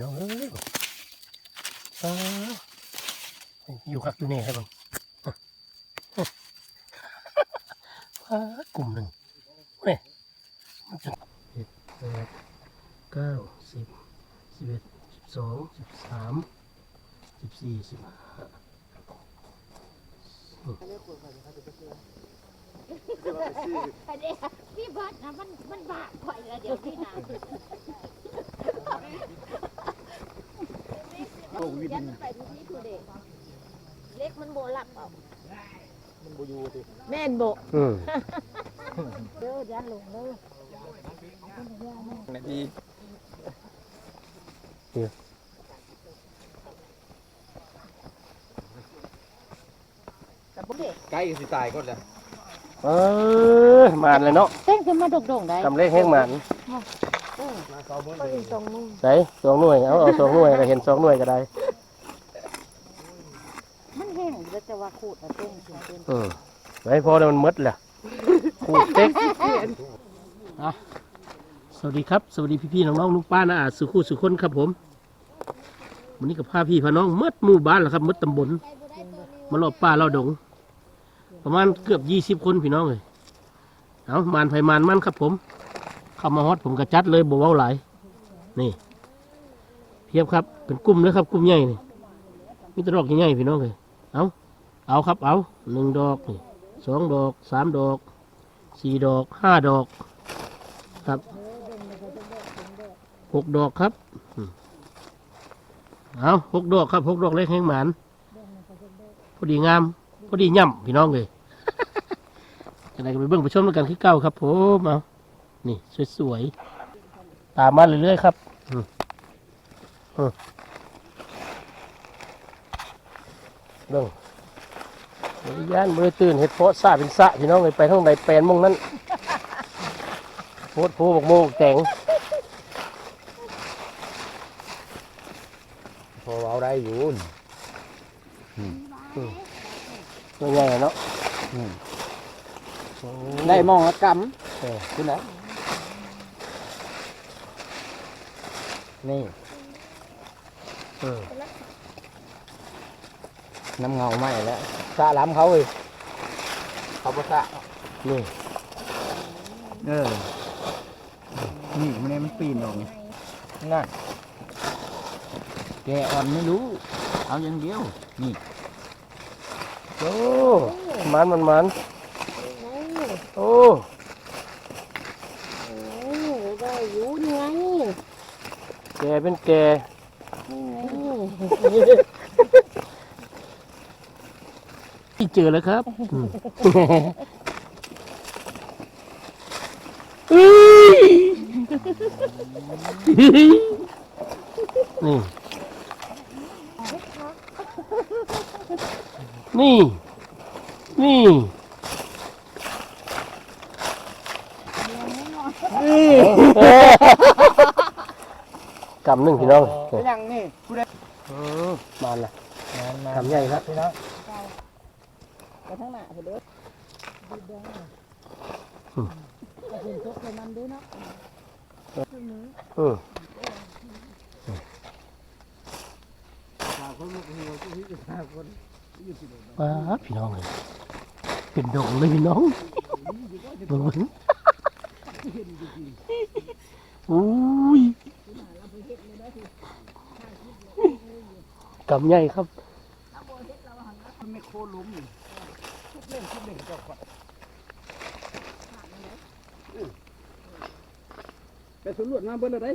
น้องเอ้ยอ้าอยู่คักอยู่นี่ครับผมว้ากลุ่มหนึ่งเว้ยมันจะเจ็ดแปดเก้าสิบสิบเอ็ดสิบสองสิบสามสิบสี่สิบห้าอันนี้พี่เบิร์ดนะมันมันบาปข่อยแล้วเดี๋ยวพี่นาะยันไปทุกที่คือเด็กเล็กมันโบหลับเปล่าแม่นโบอืมเด้อยันลงเด้อนาทีกับพวกเด็กใกล้สิตายก็แล้วเออมานเลยเนาะเต้นขึ้นมาโด่งๆได้กำเล็กแห้งมัน ก็อีกตรงนู้นไหนสองหน่วยเอาเอาสองหน่วยก็เห็นสองหน่วยก็ได้มันแห้งแล้วแต่ว่าขูดนะเต้นขึ้นเต้นอืมไว้พอเดี๋ยวมันหมดแหละขูดเต็กอะสวัสดีครับ สวัสดีพี่ๆน้องๆลุงป้านะอาสุขุสุคนครับผมวันนี้กับพาพี่พาน้องหมดหมู่บ้านแล้วครับหมดตำบลมารอบป้าเราดง ประมาณเกือบยี่สิบคนพี่น้องเลยเอามานไผมานมันครับผม เข้ามาฮอตผมกระจัดเลยบวเว้าหลายนี่เพียบครับเป็นกลุ่มเลยครับกลุ่มใหญ่นี่มีแตดอกใหญ่พี่น้องเลยเอาเอาครับเอาหนึ่งดอกนี่สองดอกสามดอกสี่ดอกห้าดอกครับหกดอกครับเอาหกดอกครับหกดอกเล็กแห้งหมานพอดีงามพอดีย่ำพี่น้องเลยจะไหนก็ไปเบิ่งไปชมด้วยกันที่เก้าครับผมเอา นี่ สวยๆ ตามมาเรื่อยๆ ครับอืมอืมเบิ่งบริยานบริตื่นเห็ดเพาะสะเป็นสะพี่น้องเลยไปทางใดแปลนมองนั้นโพดโพบอกโมกแต่งพอเอาได้อยู่ตัวใหญ่เนาะได้มองละกเออำขึ้นไนนี่เออน้ำเงาไหมแล้วสะล้ำเขาเลยเขาบ่สะนี่เออ นี่มันเนี่ยมันปีนออกนี่นั่นแกอ่อนไม่รู้ เอาอย่างเดียว นี่โอ้มันมันมันโอ้ โอ้ได้อยู่นี่ไง แก เป็นแกที่เจอแล้วครับนี่ นี่ กำหนึ่งพี่น้อง ยังนี่ผู้ใด อืมมาละ กำใหญ่ครับ พี่น้อง ไปทางหน้าเถอะเด้อดูเด้อ อืม เห็นทุกคนมันด้วยเนาะ อืมป้าพี่น้องเลยเป็นดงเลยพี่น้องเบิ่งบิ่งอุ้ยกำใหญ่ครับ ไม่โคล้มนี่เล่นเล่นเจ้าก่อนไป สำรวจมาเบิ่งอะไร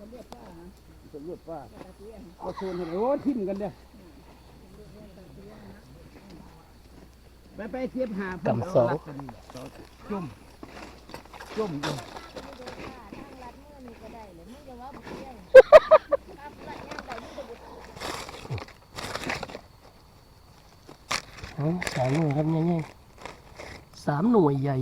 สำรวจป้าสำรวจป้าเอาโซนให้โอ้ทิ่มกันเด้อไปไปเทียบหาเพิ่นกำสองเาลักกันนี่แหละจุ่มจุ่มจุ่มอ๋อสามหน่วยครับเนี่ยเนี่ยสามหน่วยใหญ่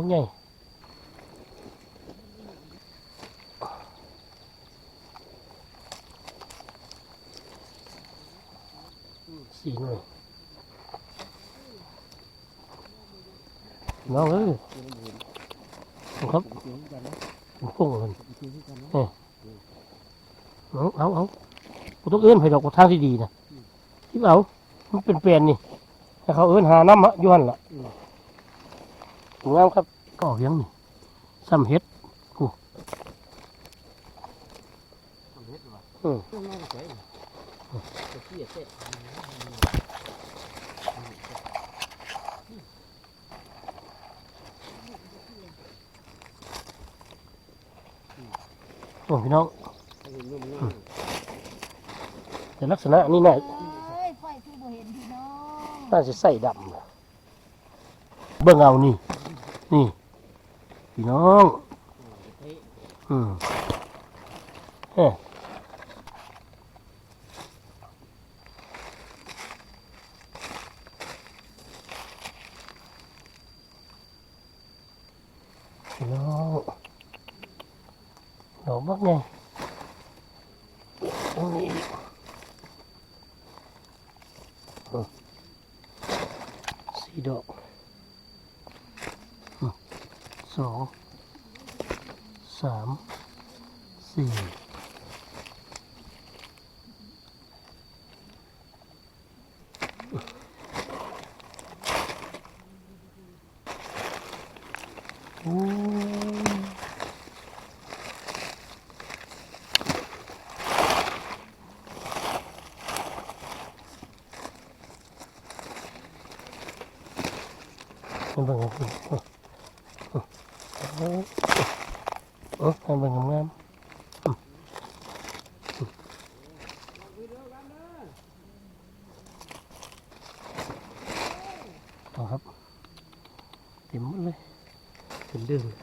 มันใหญ่สี่หน่วยน้องเอ้ยครับพุ่งเลยเออเอาเอาเอากูต้องเอื้อนไปดอกทางที่ดีนะที่เอามันเป็นเปลี่ยนนี่ให้เขาเอื้อนหาน้ำมะย้อนละ งามครับก็ออกยังนี่ซ้ำเฮ็ดกูอืมโอ้พี่น้องแต่ลักษณะนี่น่าเอ้ยไฟคือบ่เห็นพี่น้องน่าจะใส่ดำเบิ่งเอานี่ นี่พี่น้องอืมเฮ้พี่น้องดอกบักไงตรงนี้อีกอืมสี่ดอกอืม สองสามสี่โอ้มันเบิ่งเอาสิโอ้ เออให้เบิ่งงามๆอืมอืมเอาครับเต็มหมดเลยเต็มเดือนเลย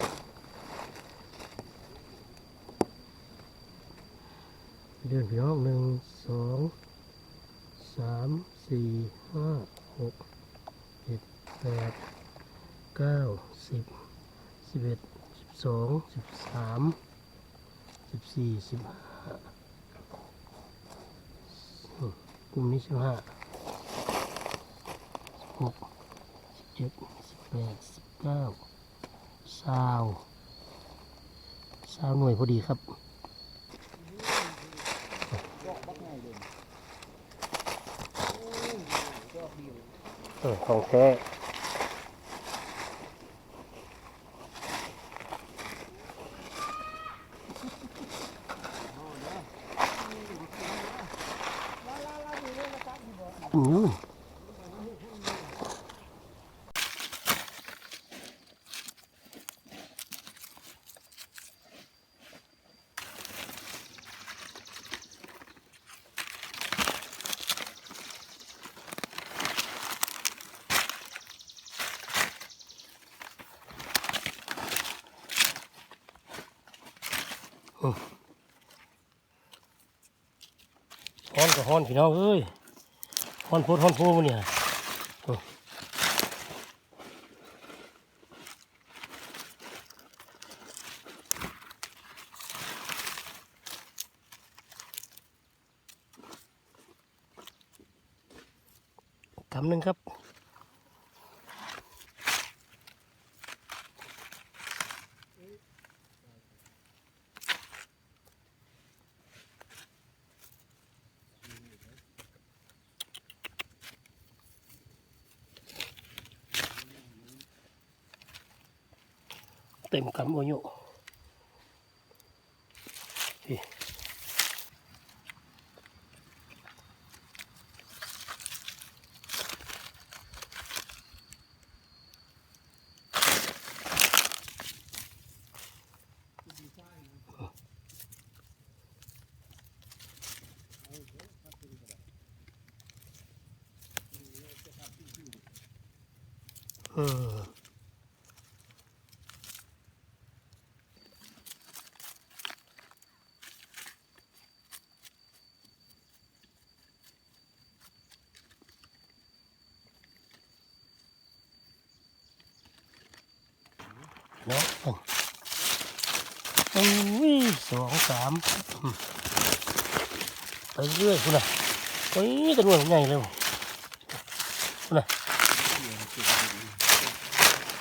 เดือนพี่น้องหนึ่งสองสามสี่ห้าหกเจ็ดแปดเก้าสิบสิบเอ็ด สองสิบสามสิบสี่สิบห้ากลุ่มนี้สิบห้าสิบหกสิบเจ็ดสิบแปดสิบเก้าสาวสาวหน่วยพอดีครับเออของแท้ อืม ฮ้อนกับฮ้อนพี่น้องเอ้ยฮอนโพดฮอนโพมันเนี่ย เต็มกำโอโยพี่อืม เเนาะโอ้ย สามอืมไปเรื่อยคุณน่ะโอ้ยตะนวนใหญ่เลยคุณน่ะ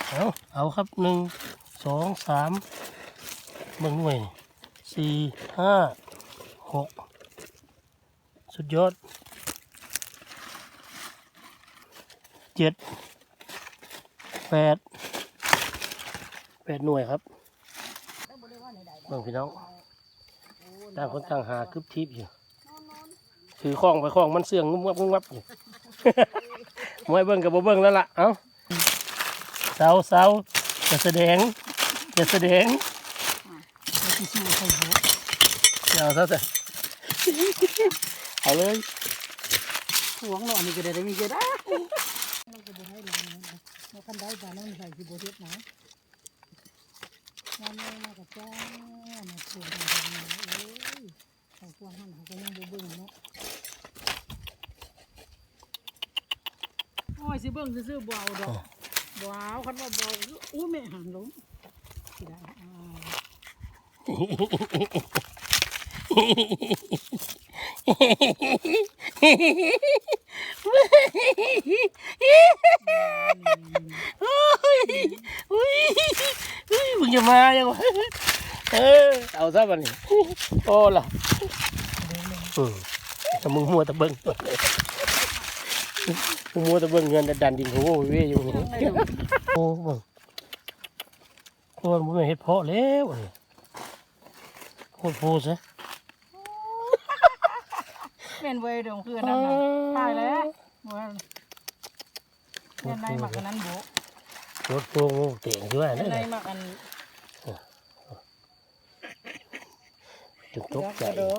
เอาเอาครับหนึ่งสองสามเบิ่งหน่วยสี่ห้าหกสุดยอดเจ็ดแปดแปดหน่วยครับเบิ่งพี่น้อง ต่างคนต่างหาคลิปทิพย์อยู่ ถือข้องไปข้องมันเสื่องงุ้มงับงุ้มงับอยู่มวยเบิ่งกับบ่เบิ่งแล้วล่ะ เอ้าเสาเสาจะแสดงจะแสดงเอาซะแต่เอาเลยหวงหน่อยนี่ก็ได้ได้มีก็ได้เราก็บ่ให้เรานเราคันได้บ้านนั้นใส่สิบ่เฮ็ดนะ งานนี้มากับจ้ามาชวนกันทำเนี่ยโอ้ยเขาพวกหันเขาก็ยังบ่เบิ่งเนาะโอ้ยสิเบิ่งซื่อๆบ่เอาดอกบ่เอาคันว่าบ่เอาคืออู้แม่หันลงสิได้อ่า อุ้ยอุ้ยอุ้ย มึงจะมายังวะเออเอาซะบัดนี้โอ้ล่ะอืมแต่มึงมัวแต่เบิ่งมึงมัวแต่เบิ่งเงินแต่ดันดินโอ้ยเว้ยอยู่นี่โอ้บิ่งโคนมึงเฮ็ดเพาะแล้วโคตรโพซะแม่นเวดี๋ยวคืนนั้นนะตายแล้วว่าแม่นในมักอันนั้นบโคต รโพงูเต่งด้วยแม่นั่นนในแหละมักอันจุกตกใจเดี๋ยวเว้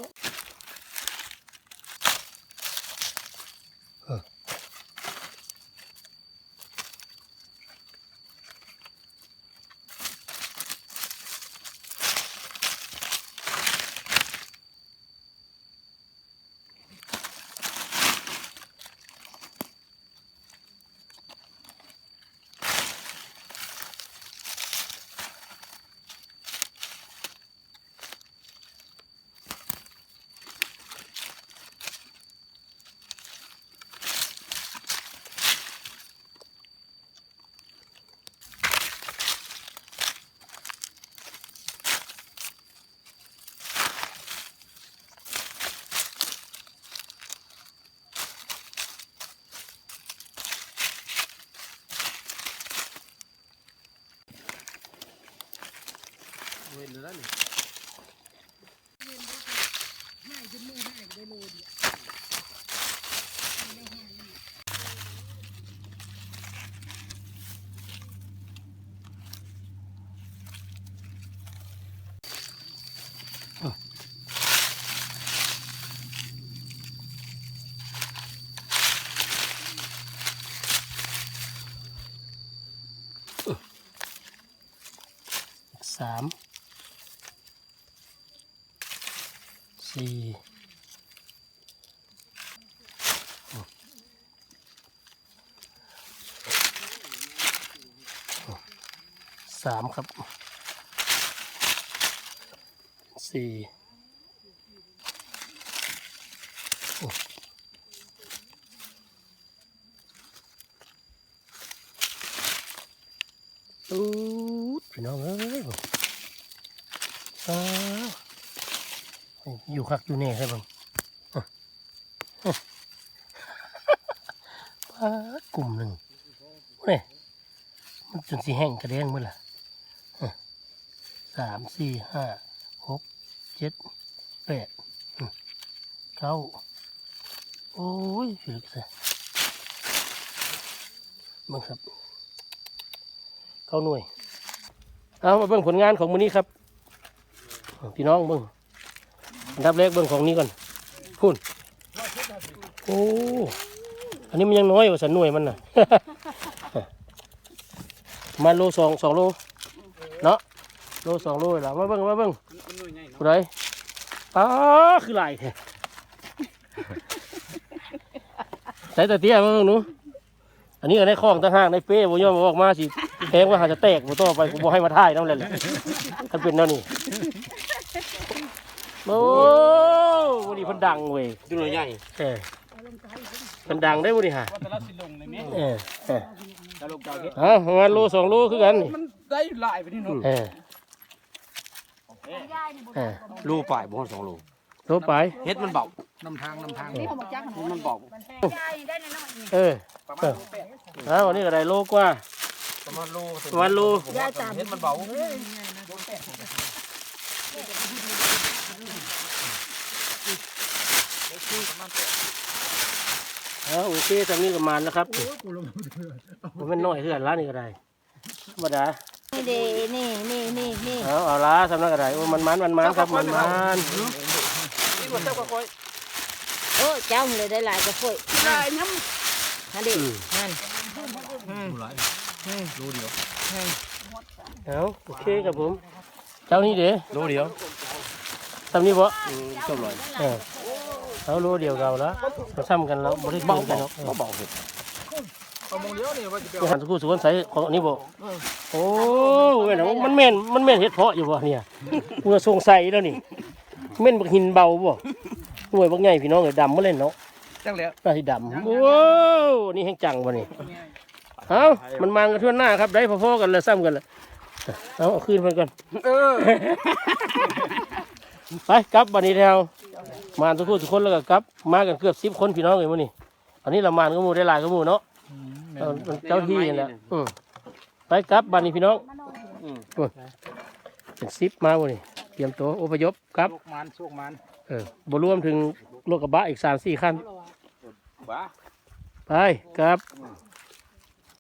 แล้วนี่สาม สี่สามครับสี่อู้ดพี่น้องเอ้ยบ่ อ้าว อยู่คักอยู่แน่ใช่บ้างปลากลุ่มหนึ่งเนี่ยมันจนสีแห้งกระเด้งมื่อละอะสามสี่ห้าหกเจ็ดแปดเก้าโอ้ยฟิกเลยมึงครับเก้าหน่วย เอามาเบิ่งผลงานของมือนี้ครับ พี่น้องเบิ่ง ดับแรกเบิ่งของนี้ก่อนพุ่นโอ้อันนี้มันยังน้อยกว่าสันหน่วยมันน่ะ มาโลสองสองโลเนาะโลสองโลเหรอมาเบิ่งมาเบิ่งผู้ใดอ้าคือลายแท้ใส่ต่เตี้ยมาเบิ่งหนูอันนี้ก็ได้คล้องต่างหากในเป้บ่ยอมอออกมาสิเพงว่าหาจะแตกบ่ต่อไปกูบ่ให้มาท่ายน้ำเลยแหละถ้าเป็นแนวนี้ โอ้วันนี้เพิ่นดังเว้ยดูหน่อยใหญ่เออเพิ่นดังได้บ่นี่ฮะว่าแต่ละสิลงเลยแม่เออเออจะลงเจ้าเฮ็ดเอาประมาณโลสองโลคือกันนี่มันได้หลายไปนี่เนาะเออเออลูป่ายบ่ฮอด2โลโลไป เฮ็ดมันเบาน้ำทางน้ำทางนี่มันเบาเออประมาณเอาอันนี้ก็ได้โลกว่าประมาณโลประมาณโลเฮ็ดมันเบา เอาโอเคตอนนี้ก็มานแล้วครับผมเป็นน้อยเฮือนล้านนี่ก็ได้ธรรมดานี่เดนี่นี่นี่นี่เอาเอาละสำนักอะไรโอ้มันมันมันมันครับมันมันที่ว่าเจ้าก็คอยโอ้เจ้าเลยได้หลายกระปุกได้น้นั่นดินั่นดูเดียวเอาโอเคครับผม เจ้านี่เด้โลเดียว ทำนี่บ่จบเลยเออเอาโลเดียวเราแล้วเราซ้ำกันแล้วบ่ได้เบากันเนาะเบาเฮ็ดเอามงเดียวนี่ว่าจะไปหันสุขุสุขนใส่ของอันนี้บ่โอ้แม่นบ่มันแม่นมันแม่นเฮ็ดเพาะอยู่บ่เนี่ยกูจะสงสัยแล้วนี่แม่นบักหินเบาบ่หน่วยบักใหญ่พี่น้องเอ้ยดำมาเล่นเนาะจังแล้วน่าสิดำโอ้นี่แห้งจังบ่นี่เอามันมากันทั่วหน้าครับได้พอๆกันเลยซ้ำกันเลยเอาเอาคืนเพิ่นก่อนเออ ไปกลับบันนี้แล้วมาทุกคนทุกคนแล้วก็กลับ มากันเกือบสิบคนพี่น้องเลยมื้อนี้อันนี้เรามาก็หมู่ได้หลายก็หมู่เนาะเอามันเจ้าที่นี่แหละอืมไปกลับบันนี้พี่น้องอืมเป็นสิบมาวันนี้เตรียมตัวอพยพกลับโชคมันโชคมันเออบ่รวมถึงรถกระบะอีกสามสี่คันบ้าไปกลับอ